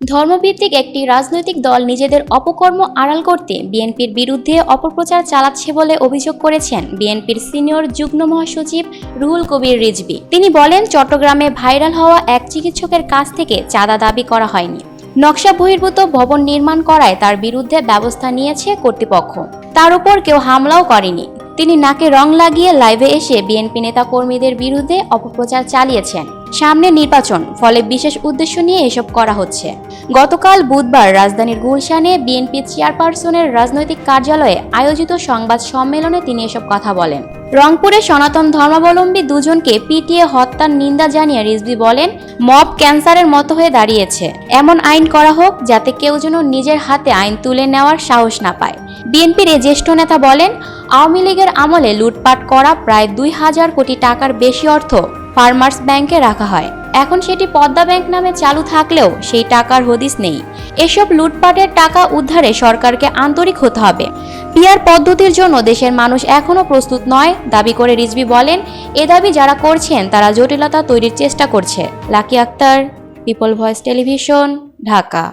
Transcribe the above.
ধর্মভিত্তিক একটি রাজনৈতিক দল নিজেদের অপকর্ম আড়াল করতে বিএনপির বিরুদ্ধে অপপ্রচার চালাচ্ছে বলে অভিযোগ করেছেন বিএনপির সিনিয়র যুগ্ম মহাসচিব রুহুল কবির রিজভী। তিনি বলেন, চট্টগ্রামে ভাইরাল হওয়া এক চিকিৎসকের কাছ থেকে চাঁদা দাবি করা হয়নি। নকশা বহির্ভূত ভবন নির্মাণ করায় তার বিরুদ্ধে ব্যবস্থা নিয়েছে কর্তৃপক্ষ। তার উপর কেউ হামলাও করেনি। তিনি নাকে রং লাগিয়ে লাইভে এসে বিএনপি নেতা কর্মীদের বিরুদ্ধে অপপ্রচার চালিয়েছেন। সামনে নির্বাচন, ফলে বিশেষ উদ্দেশ্য নিয়ে এসব করা হচ্ছে। গতকাল বুধবার রাজধানীর গুলশানে বিএনপি চেয়ারপারসনের রাজনৈতিক কার্যালয়ে আয়োজিত সংবাদ সম্মেলনে তিনি এসব কথা বলেন। রংপুরে সনাতন ধর্মাবলম্বী দুজনকে পিটিয়ে হত্যার নিন্দা জানিয়ে রিজভি বলেন, মব ক্যান্সারের মতো হয়ে দাঁড়িয়েছে। এমন আইন করা হোক যাতে কেউ যেন নিজের হাতে আইন তুলে নেওয়ার সাহস না পায়। বিএনপির এই জ্যেষ্ঠ নেতা বলেন, আওয়ামী লীগের আমলে লুটপাট করা প্রায় দুই হাজার কোটি টাকার বেশি অর্থ ফার্মার্স ব্যাংকে রাখা হয়। এখন সেটি পদ্মা ব্যাংক নামে চালু থাকলেও সেই টাকার হদিস নেই। এসব লুটপাটের টাকা উদ্ধারে সরকারকে আন্তরিক হতে হবে। পিয়ার পদ্ধতির জন্য দেশের মানুষ এখনও প্রস্তুত নয়। দাবি করে রিজবি বলেন, এ দাবি যারা করছেন, তারা জটিলতা তৈরির চেষ্টা করছে। Lucky Akter, people voice television, Dhaka.